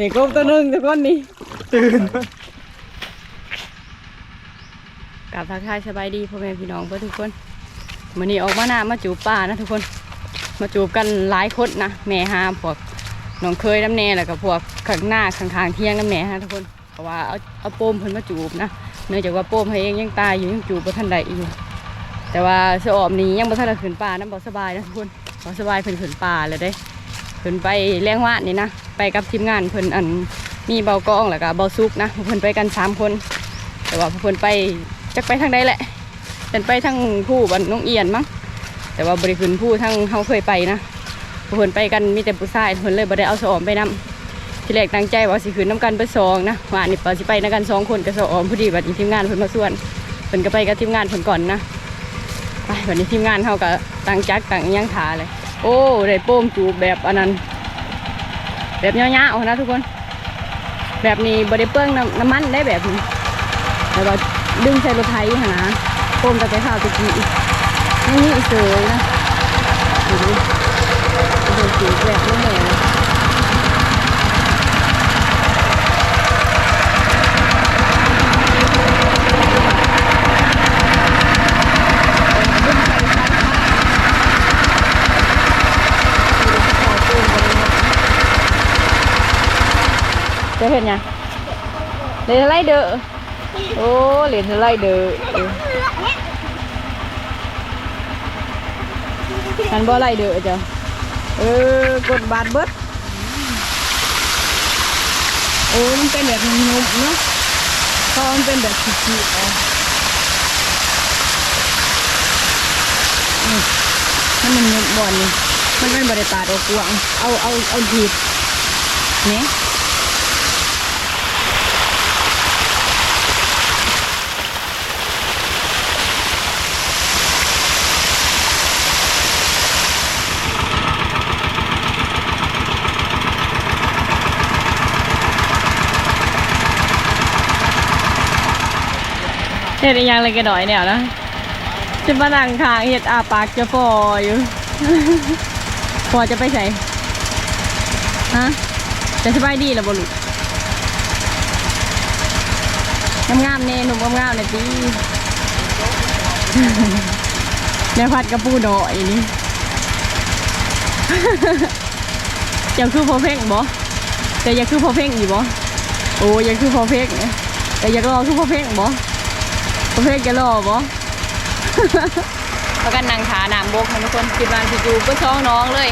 เด็กกบตัวหนึงทุกคนนี่ตื่นกับทักทายสบายดีพ่อแม่พี่น้องเพื่อนทุกคนวันนี้ออกมาหน้ามาจูบป่านะทุกคน มาจูบกันหลายคนนะแม่หาพวกน้องเคยน้ำแน่แล้วก็พวกข้างหน้าข้างๆเที่ยงน้ำแน่ฮะทุกคนเพราะว่าเอาเอาโป้มเพิ่นมาจูบนะเนื่องจากว่าโป้มให้เองยังตายอยู่ยังจูบบ่ทันใดอยู่แต่ว่าสะออมนี้ยังบ่ทันได้ขึ้นป่านะบ่สบายนะทุกคนบ่สบายเพิ่นขึ้นป่าเลยเด้ขึ้นไปแรงว่านนี่นะ ไปกับทีมงานเพิ่นอันมีเบากล้องแล้วก็เบาซุกนะเพิ่นไปกันสามคน แต่ว่าเพิ่นไปจักไปทางใดแหละเป็นไปทางผู้บันน้องเอียนมั้งแต่ว่าบริขึ้นผู้ทางเฮาเคยไปนะเพิ่นไปกันมีแต่ผู้ชายเพิ่นเลยบ่ได้เอาสออมไปนํทีแรกตั้งใจว่าสิขึ้นน้ำกันไปสองนะว่านี่ปาสิไปนำกันสองคนกับสออมพอดีบัดนี้ทีมงานเพิ่นมาส่วนเพิ่นก็ไปกับทีมงานเพิ่นก่อนนะไปวันนี้ทีมงานเขาก็ตั้งจักตั้งอิหยังถาเลย โอ้ได้โป้มจูบแบบอันนั้น แบบยาวๆนะทุกคน แบบนี้บริเปิ้งน้ำมันได้แบบนี้แล้วก็ดึงใส่รถไถหนะโคมตะไคร้ข้าวตะกี้อีกนี่นี่อีเสยนะดูดิดูสีแบบนี้เลยนะ จะเห็นยังเลยอะไรเด้อโอ้เหรียญไรเด้อเอออันบ่อไรเด้อจ้ะเออกดบาทเบิดโอ้มันเป็นแบบนุ่มๆเนาะเพราะมันเป็นแบบขีดๆอะมันมันบ่อนนี่มันเป็นบริตาดอกกวางเอาเอาเอาทีบเนี่ย เห็ดยังเลยกระดอยเนี่ยนะจะมานั่งทางเห็ดอาปากจะฟออยู่พอจะไปใส่ฮะจะสบายดีหรอบลุงามๆเน่หนุ่มงามๆเลยตีแม่ยพัดกระปูดอยนี่เจ้าคือพอเพ่งบ่แต่อยากคือพอเพ่งอีบ่โอ้อยากคือพอเพ่งแต่อยากรอคือพอเพ่งบ่ ประเภทแกรอบ่ประกันนางขานามบกนะทุกคนคิดว่าสิจูบก็ช่องน้องเลย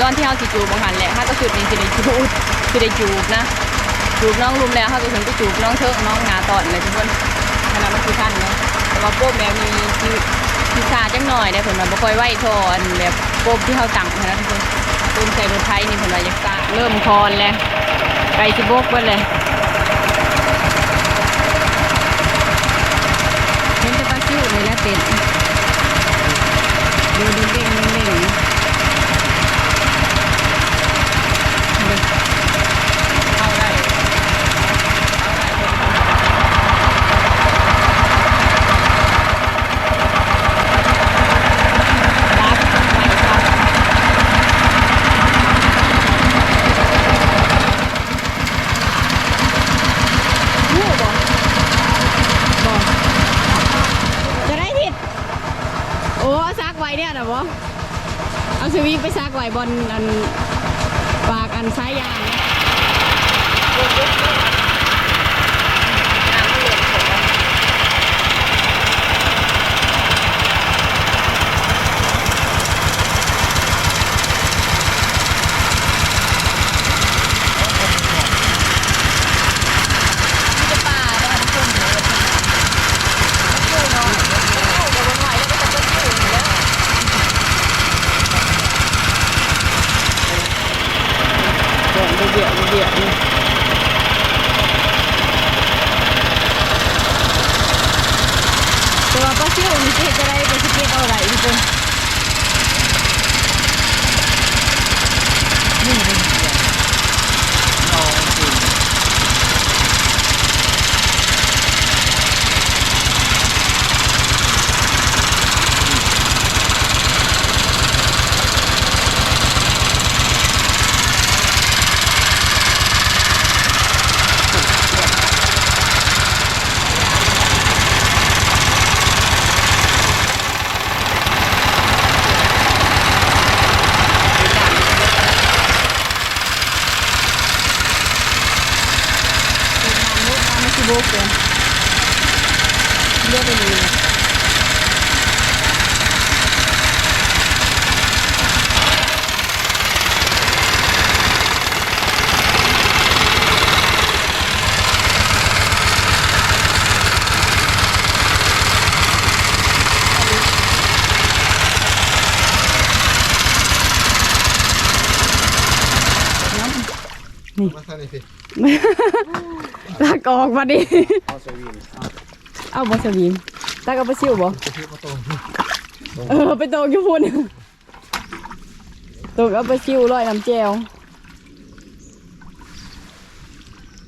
ตอนที่เฮาสิจูบบางหันแหละถ้าก็จุดนี้สิได้จูบสิได้จูบนะจูบน้องรุมแล้วเฮาก็ถึงไปจูบน้องเถิกน้องงาตอนเลยทุกคนขนาดมันคือท่านเนาะแต่ว่าโป๊บแบบมีมีพิซาจังหน่อยได้เพิ่นว่าบ่ค่อยไหวทอนแบบโป๊บที่เฮาตั้งนะทุกคนตูมใส่รถไทยนี่เพิ่นว่าอยากตาเริ่มคอนแล้วไก่สิบกเบิดเลย เห็นแต่ปลาซิว เลยนะเป็นดูดูเด้งเด้งเด้งเอาได้รับไปครับรู้บ่บ่ จะได้ทิศโอ้ซักไว้เนี่ยนะบอเอาส บอลอันปากอันซ้ายยางจะป่าได้ทุกคนเลย เดือดเดือด โบกเลยเลือกไปดีเลยน้ำมาท่านนี่สิลากออกมาดิเอาสวิงเอาบอสบีมตากเอาไปซิวบ่จะพิมาตรงเออไปตกอยู่พุ่นตกเอาไปซิวร้อยน้ำแจว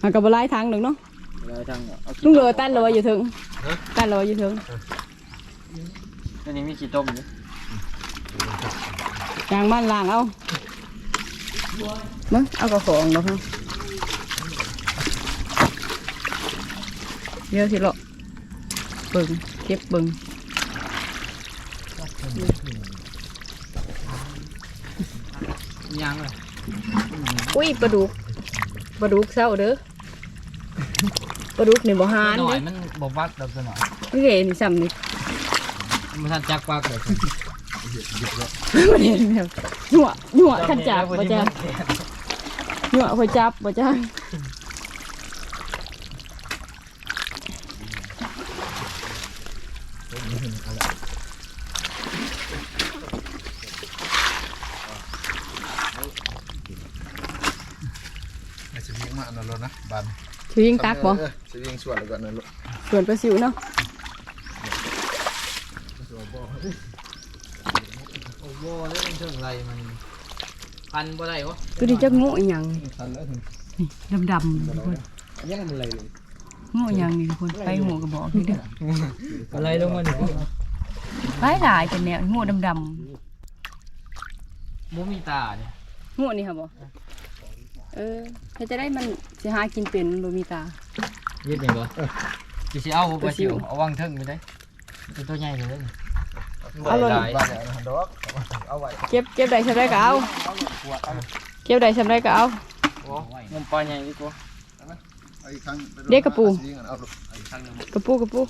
หากับบไล่ทางหนึ่งเนาะแล้วทางเอาลุงเหลือตั้นเลยอยู่ถึงตั้นเลยอยู่ถึงอันนี้มีขี้ต้มอยู่ยางบ้านล่างเอา มึงเอากระของดอกฮะเยอะสิหรอกเบิ่งเก็บเบิ่งยังเลยอุ้ยปลาดุกปลาดุกเศร้าเด้อปลาดุกนี่บ่หานหน่อเด้ยมันบ่วัดดอกตัวหน่อยนี่เห็นซ้ำนี่มันทันจักวักเลยมันเห็นแบบหยั่วหยั่วขันจับบ่จ้า หยั่วคอยจับบ่จ้าไอ้สวิงมาอันนั้นแล้วนะบันถือยิงตักบ่เออสวิงส่วนแล้วก็นั่นลูกส่วนปลาซิวเนาะโอ้โหแล้วมันเทิงไรมัน พันบ่ได้วะตัวนี้จักโง่อีหยังทันแล้วถึงนี่ดำๆทุกคนยังมันไรเลยโง่อีหยังนี่ทุกคนไปหัวกระบอกนี่เด้ออะไรลงมานี่หลายหลายเป็นแนวโง่ดำบ่มีตาเนี่ยๆโง่นี่ค่ะบ่เออถ้าจะได้มันสิหากินเป็นบ่มีตายึดนี่บ่สิสิเอาบ่ปลาซิสิวเอาวางเทิงไปได้เป็นตัวใหญ่เลย เอาเลย บ้านเนี่ยนะดอกเอาไว้เก็บเก็บได้ชำได้ก็เอาเก็บได้ชำได้ก็เอา โอ้งมปลาใหญ่ดีกว่าไอ้ครั้งเด็กกระปูสวิงอันเอาลูกอีกครั้งหนึงกระปูกระปู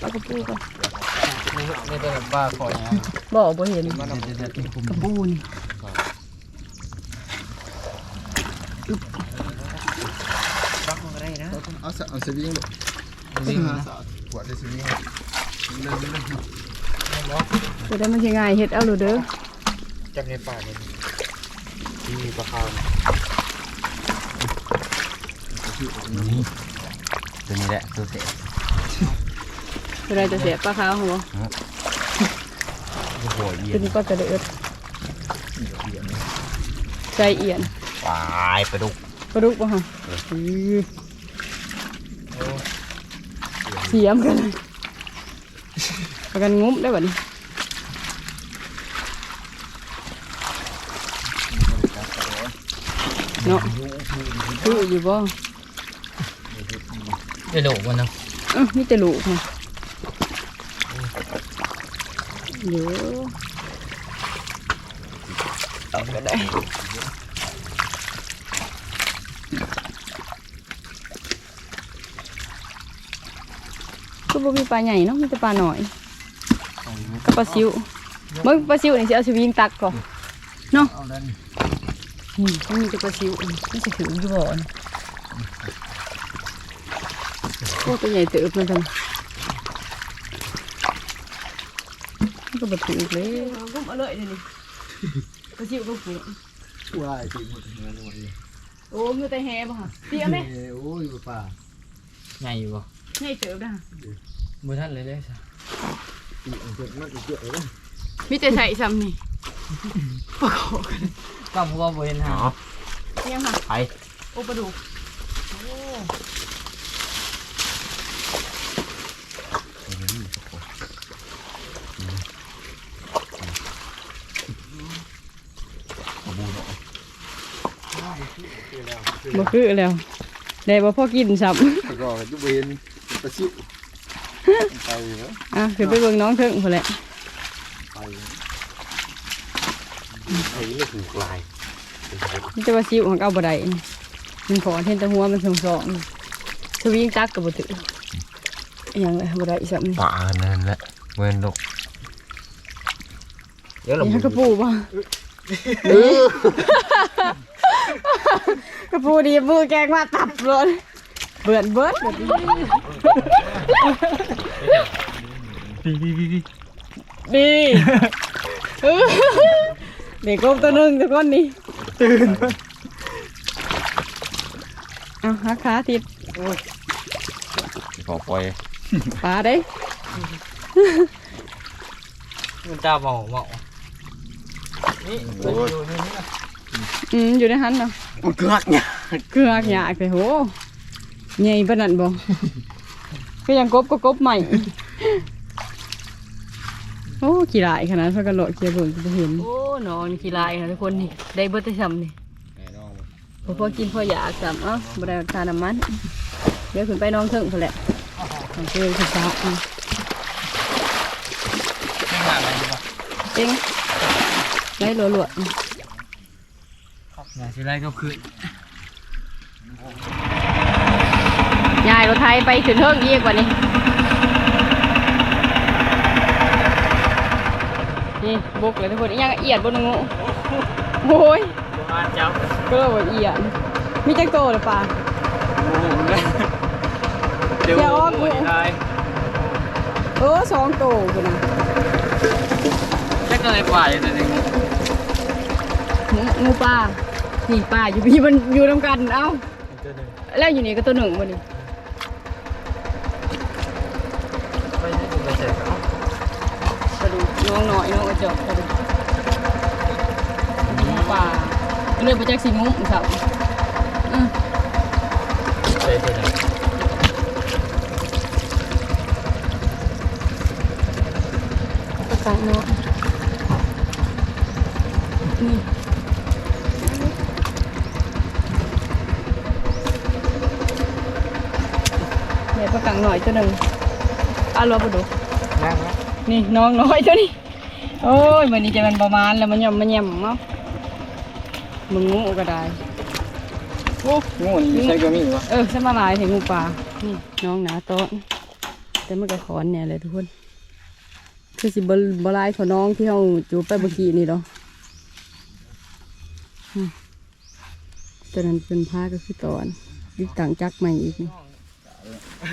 เอากระปูก่อนนี่นี่ตัวปลาคอยยังบ่บ่เห็นเดี๋ยวเดี๋ยวเดี๋ยวกระปูนี่ปักมันก็ได้นะเอาสเอาสวิงลูกสวิงหาสาวปวดได้สวิงเล่นเล่น จะได้มันสิง่ายเฮ็ดเอาโลดเด้อจับในป่าเลยมีปลาคาวนี่ตัวนี้แหละตัวเสร็จจะได้จะเสียปลาขาวหัวโอ้โหเยี่ยตัวนี้ก็จะได้เอิดใจเอียนปลายปลาดุกปลาดุกบ่ฮะอื้อเสียมกันเลย ประกันงุ้มได้บัดนี้เนาะคืออยู่บ่เดี๋ยวโดดมันนะเอ้ามีแต่ลูกค่ะเดี๋ยวเอาก็ได้ก็บ่มีปลาใหญ่เนาะมีแต่ปลาหน่อยกับ ปลาซิวเบิ่งปลาซิวนี่สิเอาสวิงตักก่อนเอาด้านนี้นี่มันมีแต่ปลาซิวนี่มันสิถืออยู่บ่อนโอ้ตัวใหญ่เติบเลยจังมันก็บ่ถืออีกเลยเอาก็มาเลยเดี๋ยวนี้ปลาซิวก็ผูกว้ายตีหมดเงินหมดเลย โอ้มือแต่แฮบ่ค่ะเตี้ยไหมเอ้ยโอ้ยป่าใหญ่อยู่บ่ใหญ่เติบนะมือท่านเลยเลย สิตีอันเกิดมากเกิดเลยมีแต่ใส่ซ้ำนี่ประกอบกันก็พวกบ่เห็นหาเนี่ยค่ะไปโอ้ปลาดุกบ่คือแล้วได้บ่พอกินซ้ำแต่ก็ยุบเวนตะซิว ไปเหรออะคือไปเบิ่งน้องเถิงพุ่นแหละไปไปเลยถูกลายมันจะว่าซิวของเอาบ่ได้นี่มันขอเห็นแต่หัวมันสองสองสวิงจักก็บ่ถืออหยังเลยบ่ได้อีสักนี่ป่านั่นแหละเวนลูกเดี๋ยวเรานี่กระปูบ่ กระปูดีมือแกงมาตับเลย เบื่อนเบิดแบบนี้พี่พี่พี่พี่ดีเด็กกบตัวหนึงทุกคนนี่ตื่นเอาหาขาทิพขอปล่อยปลาได้มันตาเมาเมานี่มันอยู่ในนี้นะอืมอยู่ในหันเนาะเกือกเนี่ยเกือกอยากเลยโห ใหญ่ปานนั้นบ่ก็ยังกบก็กบใหม่ โอ้ขี้ลายขนาดเพิ่นก็โลดเกียร์เบิ่งก็บ่เห็น โอ้นอนขี้ลายค่ะทุกคนนี่ ได้เบิดได้ซ้ำนี่พอพอกินพออยากซ้ำเอ้าบ่ได้ทานน้ำมัน เดี๋ยวขึ้นไปน้องเถิงพุ่นแหละน้องเถิงขึ้นฟ้าอืมไม่มาอะไรดีกว่าเต็งได้รัวๆอืมอย่าสิไรก็คืน ยาย รถไทยไปขึ้นเทิงอีกกว่านี้ นี่บุกเลยทุกคนอีหยังเอียดบนงูโอ้ยบ้านเจ้าก็เลยว่าเอียดมีจักโตหรือเปล่าเดี๋ยวเดี๋ยวออกหมดได้เออสองโตกูนะแค่ก็เลยกว่าอยู่แต่ในงูงูงูป่านี่ป่าอยู่พี่มันอยู่นำกันเอ้าตัวหนึ่งแล้วอยู่นี่ก็ตัวหนึ่งวันนี้ ไปนี่ถูกไปเสร็จแล้ว กระดูกน้อง หน่อยน้องกระจกกระดูกงูป่าเลือกไปจากสีงูสับอืมใส่ตัวหนึ่งกระตังเนาะนี่เนี่ยประกังหน่อยตัวหนึ่งอะรอไปดูนั่งนะนี่น้องน้อยตัวนี้ โอ้ยวันนี้จะเป็นประมาณแล้วมันย่อมมันแย่มเนาะมึงงูก็ได้โอ้งูนี่ใช่ก็มีวะเออสมาลายถึงงูปลานี่น้องหนาโต้นแต่มันก็ขอนเนี่ยเลยทุกคนคือสิบลลายของน้องที่เขาจูบไปเมื่อกี้นี่เนาะอืมตัวนั้นเป็นผ้าก็คือตอนติดต่างจักใหม่อีกนี่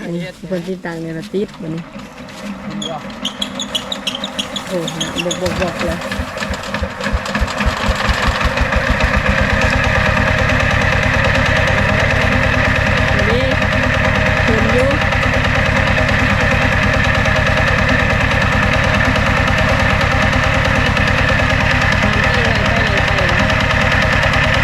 อันนี้คนติดต่างเนี่ยละติดวันนี้ โอ้โหบกบกบกเลยนี่เห็นอยู่ตามที่ไว้ไปเลยไปเลย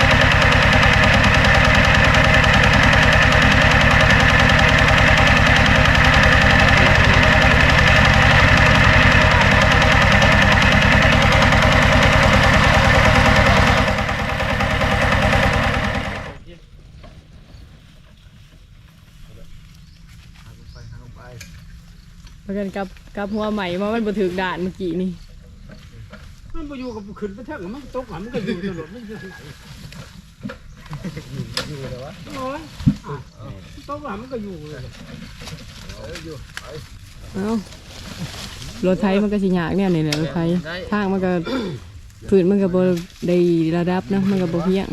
เพรากันกับกับหัวใหม่มามันบ่ถึกด่านเมื่อกี้นี่มันไปอยู่กับขึ้นไปเท่งมันตกหลังมันก็อยู่ตลอดมันจะอยู่เลยวะโอ้ยตกหลังมันก็อยู่เลยเอ้ารถไทยมันก็สิยากเนี่ยนี่แหละรถไทยทางมันก็พื้นมันก็บ่ได้ระดับนะมันก็บ่เพียง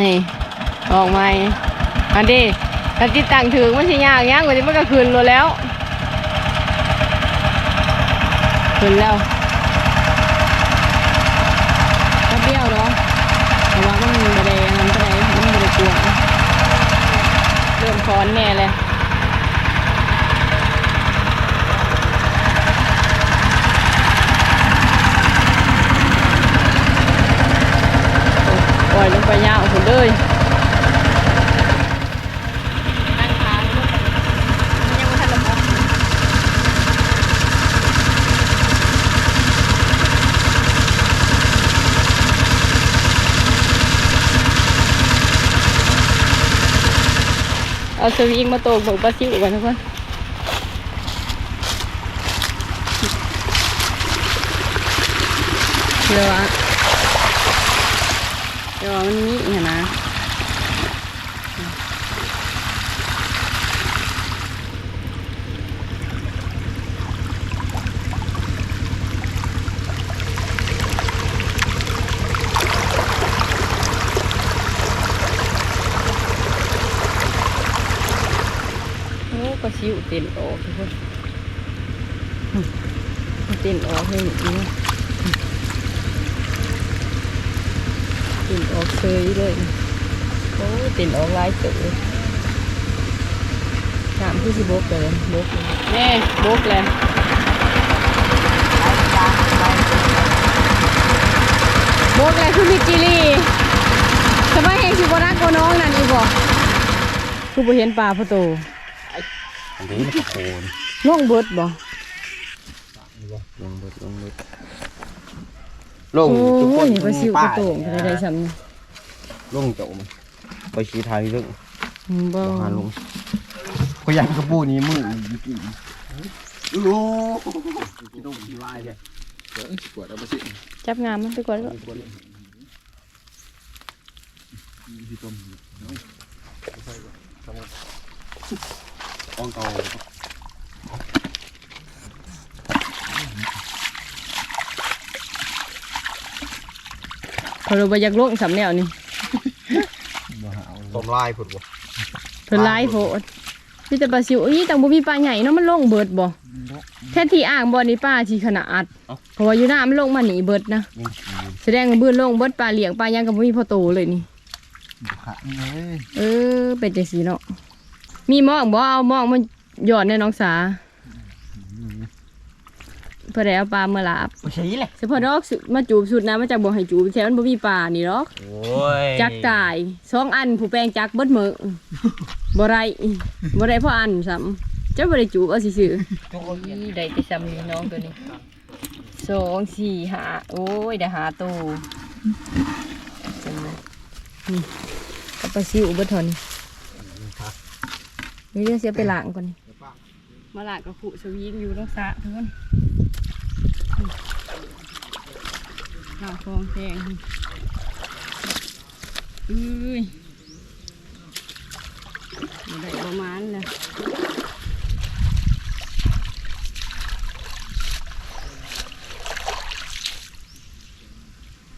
นี่ออกมาอันนี้ ถ้าติดตั้งถึงมันสิยากยังกว่านี้มันก็ขึ้นรถแล้วขึ้นแล้วแป๊บเดียวเนาะแต่ว่ามันบ่ได้อันนั้นปานมันบ่ได้กลัวเริ่มคอนแน่เลยปล่อยลงไปยาวหมดเลย เอาสวิงมาตกบอกปลาซิวกันทุกคนเดี๋ยวเดี๋ยวมันมีอีกนะ ก็ชิวเต็นออกทุกคนอืมเต็นออกให้หนีนะเต็นออกเฉยเลยโอ้ยเต็นออกลายตัวน้ำคือสิบกเลยบกเลยแน่บกเลยบกเลยคือมิจิลี่สบายแห่งสิบรักโกน้องนั่นอีกบ่คือบ่เห็นปลาพะโต อันนี้มันโคนน้องเบิดบ่ลงเบิดลงเบิดลงโอ้ทุกคนยปลาซิวกระโตงก็ได้ซ้ำนี่ลงเจ้ามันไปชี้ไทยเรื่องบ่หาลงพยานกระปูนี้มืออยู่กี่โอ้ลงที่วายเลยเดี๋ยวปวดเอาไปสิจับงามมันไปก่อนแล้ว ป้องเก่าเขาเลยบ่อยากลงสำแนวนี่ต้มลายผุดบ่เพิ่นหลายโพดมีแต่ปลาซิวอีตังบ่มีปลาใหญ่เนาะมันลงเบิดบ่แท้ที่อ่างบ่นี่ปลาสิขนาดเพราะว่าอยู่หน้ามันลงมาหนีเบิดนะยังขีแสดงว่าเบื้นลงเบิดปลาเลี้ยงปลายังก็บ่มีพอโตเลยนี่ขาเลยเออเป็นจังซี่เนาะ มีหมองบ่เอาหมองมันหยอดในน้องสาเพื่อได้เอาปลามาลาบบ่ใช่เลยเฉพาะดอกสุมาจูบสุดนะมาจากบ่ให้จูบแถวมันบ่มีปลานี่หรอกโอ้ยจักตายสองอันผู้แปลงจักเบิดมือบ่ไรบ่ได้เพราะอันซ้ำจะบ่ได้จูบเอาซื่อๆได้แต่ซ้ำนี่น้องตัวนี้สองสี่ห้าโอ้ยได้หาตัวจังเลยนี่เอาไปซิวเบิดเทอน นี่เดี๋ยวเสียไปล้างก่อนมาหล้างกับผู้สวีนอยู่รักษาเพื่อนข้าวฟองแดงอุ้ยบ่ได้ประมาณเลย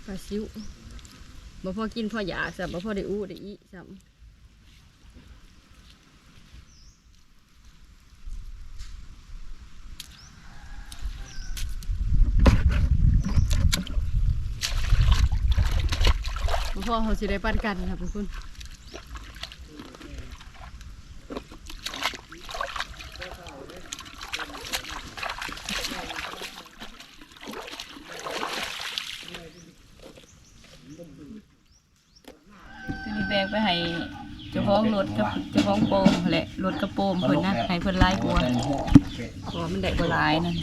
ปลาซิวบ่พอกินพออยากสับบ่พอได้อู้ได้อีสับ พอเขาสิได้ปั้นกันครับทุกคนคือแบกไปให้เจ้าของรถกับเจ้าของโปมแหละรถกระโปมเพิ่นนะให้เพิ่นไล่กลัวกลัวมันได้บ่หลายนั่น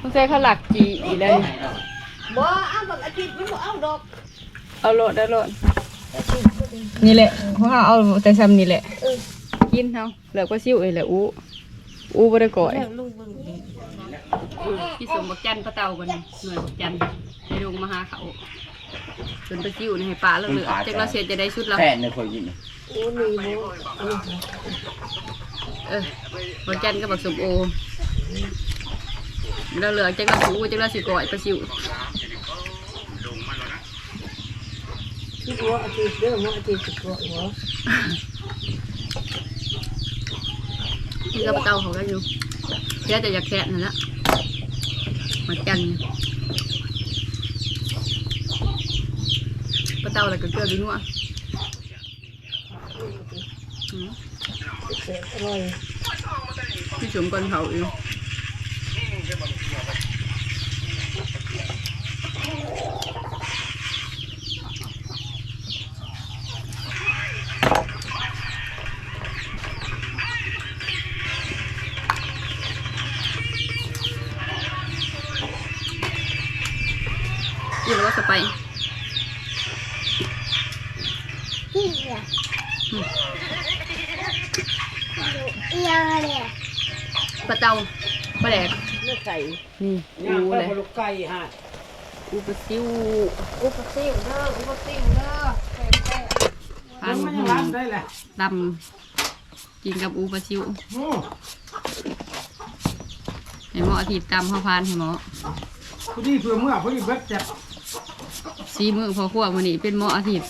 ต้องใช้ข้าหลักจีอีแล้วบ่เอาบักอาทิตย์มันบ่เอาดอก เอาโลดเอาโลดนี่แหละเพราะเราเอาแต่ซ้ำนี่แหละ กินเฮาเหลือก็ซิ่วเอ้ยแหละอู้อู้บ่ได้ก่อยลุงเบิ่งดิพี่สมบักจันปลาเต่ากันนี่หน่วยบักจันให้ลงมาหาเขาจนไปซิ่วนี่ให้ปลาเหลือๆจักเราเสร็จจะได้ชุดเราแค่ในคอยยินโอ้มีบ่เออบักจันกับบักสมโอเราเหลือจักเราสูจักเราสิก่อยปลาซิว ที่บ่อาทิตย์เด้อบ่อาทิตย์สิบ่บ่นี่ก็ปลาเต่าเขาก็อยู่แค่จะอยากแค่นั่นแหละบักจันปลาเต่าอะไรก็เกลือดีนัวอืมแซ่บอร่อยพี่สมก่อนเขาอยู่กินแล้วว่าสไป นี่อะอีหยังอะเนี่ย ปลาเต่าปลา แดกเลือดไก่นี่ย่างอูไปเลยบลูกไก่ฮะอูปลาซิวอุปสิวเด้ออุปสิวเด้อแซ่บแซ่บปลามันหยังอรับมได้แหละดำกินกับอูปลาซิวโอ้ให้หมออาทิตย์ตำข้าวพานให้หมอพอดีเพื่อเมื่อพอดีเบิดเจ็บซีมือพอขั้ววันนี้เป็นหมออาทิตย์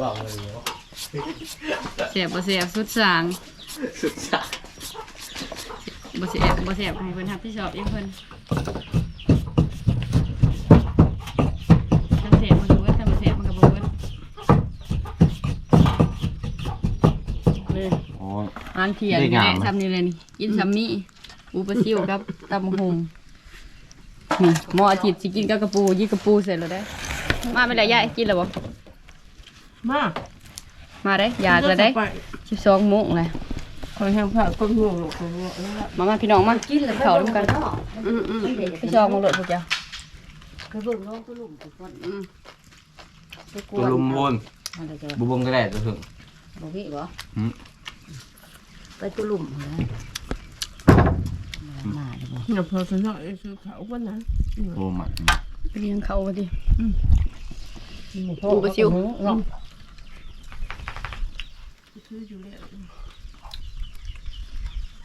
ว่าเลยเสียบบ่เสียบสุดสางสุดสาย บ่เสียบบ่เสียบให้เพิ่นรับที่ชอบเองเพิ่นถ้าเสียบมันก็เบิดถ้าบ่เสียบมันก็บ่เบิดเลยโอ้ยอ่านเขียนได้แม่งามไหมซ้ำนี่เลยนี่กินซ้ำนี่อูปลาซิวกับตำบักหงนี่หมออาทิตย์สิกินกับกระปูยี่กระปูเสร็จแล้วได้อมาไม่ได้ยายกินแล้วบ่มามาได้อยากแล้วได้ไปสิบสองโมงเลย คอยแห้งผ้าก็ง่วงหรอกคนว่าเออมามาพี่น้องมากินแล้วเขาด้วยกันอืมอืมพี่ชองมาโหลดพวกเจ้าคือเบิ่งน้องก็ลุ่มทุกคนอืมตัวลุมบนอะไรจะบุบมก็ได้ตัวถึงบ่พี่บ่อืมไปตุลุ่มเหรอมาเลยบ่เนี่ยพอสนอยคือเขาวันนั้นโอ้หมัดไปเลี้ยงเขามาดิปูปูปลาซิวเนาะคืออยู่แล้ว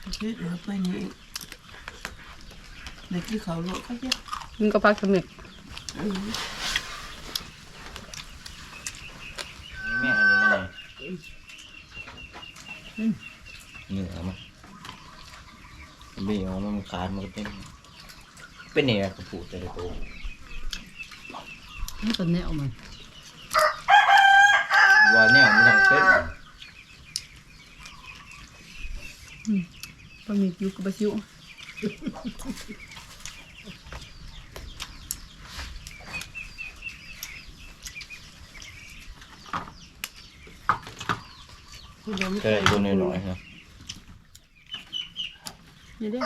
คือเดี๋ยวไปนี่เด็กที่เขาโลกเขาจะมึงก็พักสมิกแม่อันนี้มาเลยเหนื่อยมั้ยเบี้ยวมันขาดมันก็เป็นเป็นเนี่ยกระปุกแต่ละตัวนี่ตัวแนวมัน ว่าเนี่ยมันต้องเป็น ปลาหมึกอยู่กับปลาซิวคุณยังไม่แต่ตัวน้อยๆครับนี่เด้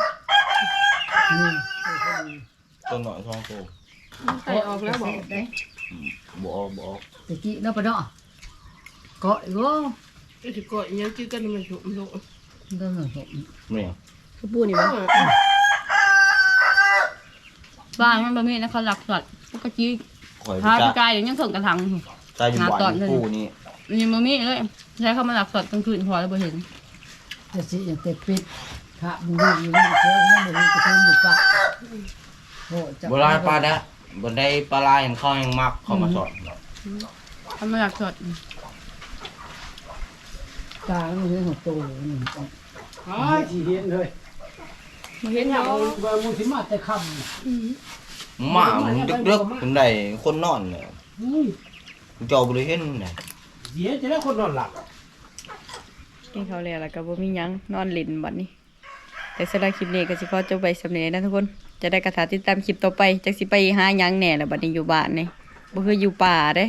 นี่ตัวน้อยท้องโตไก่ออกแล้วบอกได้บ่ออกบ่ออกตะกี้เนาะปะเนาะเกาะอีกว่าไอ้ที่เกาะยังกินกันมันฉุกมันฉุกก็เหมือนผมเนี่ยกระปูนี่บ่บ้านมันบ่มีนะเขาหลักสัตว์ปกติข่อยพาจ้าพี่กายเดี๋ยวยังส่งกระถางอยู่จ้าอยู่บ้านปูนี่นี่บ่มีเลยใช้เข้ามาหลักสัตว์กลางคืนพอแล้วบ่เห็นจะสิอย่างเต็ปิดพระมึงดูอยู่นี่เชื่อนี่มึงจะทำอยู่ปะโอ้จะโบราณปลาดะบนได้ปลาลายเห็นเขายังมักเขามาสอนทำมาหลักสัตว์ ตามันเรื่องของตัวนี่อ้ายสิเห็นเลยบ่เห็นเนี่ยเนาะว่ามูสิมาแต่คหมามันดึกๆคนใดคนนอนเนี่ยำอุ้ยเจ้าบริเห็นเนี่ยเดี๋ยวจะได้คนนอนหลับกินข้าวแล้วแล้วก็บ่มีหยังนอนเล่นบัดนี้แต่สำหรับคลิปนี้ก็สิขอจบไปสำเร็จนะทุกคน จะได้กระถาติดตามคลิปต่อไปจักสิไปหาหยังแหน่แล้วบัดนี้อยู่บ้านนี่บ่คืออยู่ป่าเด้